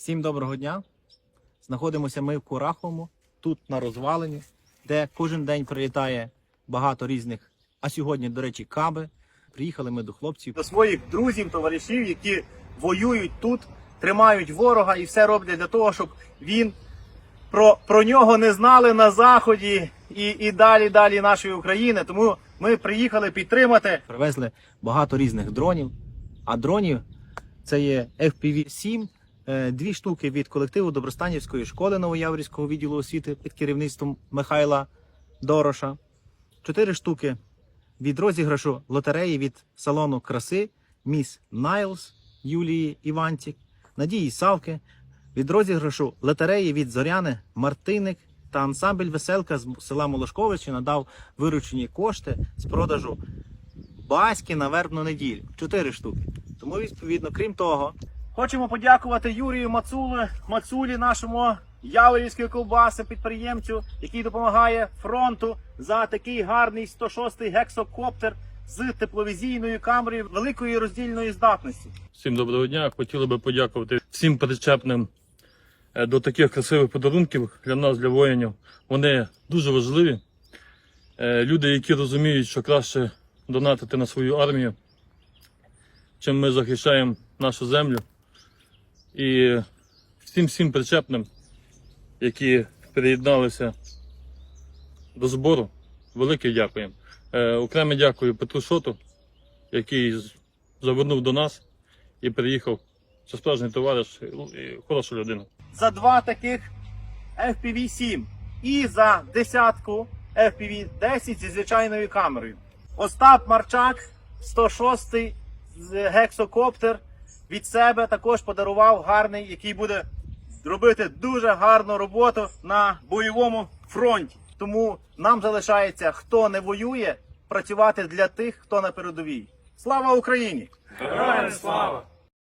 Всім доброго дня. Знаходимося ми в Кураховому, тут на розвалині, де кожен день прилітає багато різних, а сьогодні, до речі, каби. Приїхали ми до хлопців. До своїх друзів, товаришів, які воюють тут, тримають ворога і все роблять для того, щоб він про, про нього не знали на заході і, і далі далі нашої України. Тому ми приїхали підтримати. Привезли багато різних дронів. А дронів це є FPV-7, е, дві штуки від колективу Добростанівської школи Новояворівського відділу освіти під керівництвом Михайла Дороша, чотири штуки від розіграшу лотереї від салону краси Міс Найлз Юлії Іванцік, Надії Савки, від розіграшу лотереї від Зоряни Мартиник та ансамбль Веселка з села Молошковичі надав виручені кошти з продажу Баськи на вербну неділю. Чотири штуки. Тому, відповідно, крім того, хочемо подякувати Юрію Мацулі, Мацулі, нашому яворівської ковбаси, підприємцю, який допомагає фронту за такий гарний 106-й гексокоптер з тепловізійною камерою великої роздільної здатності. Всім доброго дня. Хотіли би подякувати всім причепним е, до таких красивих подарунків для нас, для воїнів. Вони дуже важливі. Е, Люди, які розуміють, що краще донатити на свою армію, чим ми захищаємо нашу землю. І всім всім причепним, які приєдналися до збору, велике дякуємо. Е, Окреме дякую Петру Шоту, який завернув до нас і приїхав. Це справжній товариш і хороша людина. за два таких FPV-7 і за десятку FPV-10 зі звичайною камерою. Остап Марчак, 106-й гексокоптер від себе також подарував гарний, який буде робити дуже гарну роботу на бойовому фронті. Тому нам залишається, хто не воює, працювати для тих, хто на передовій. Слава Україні! Героям слава!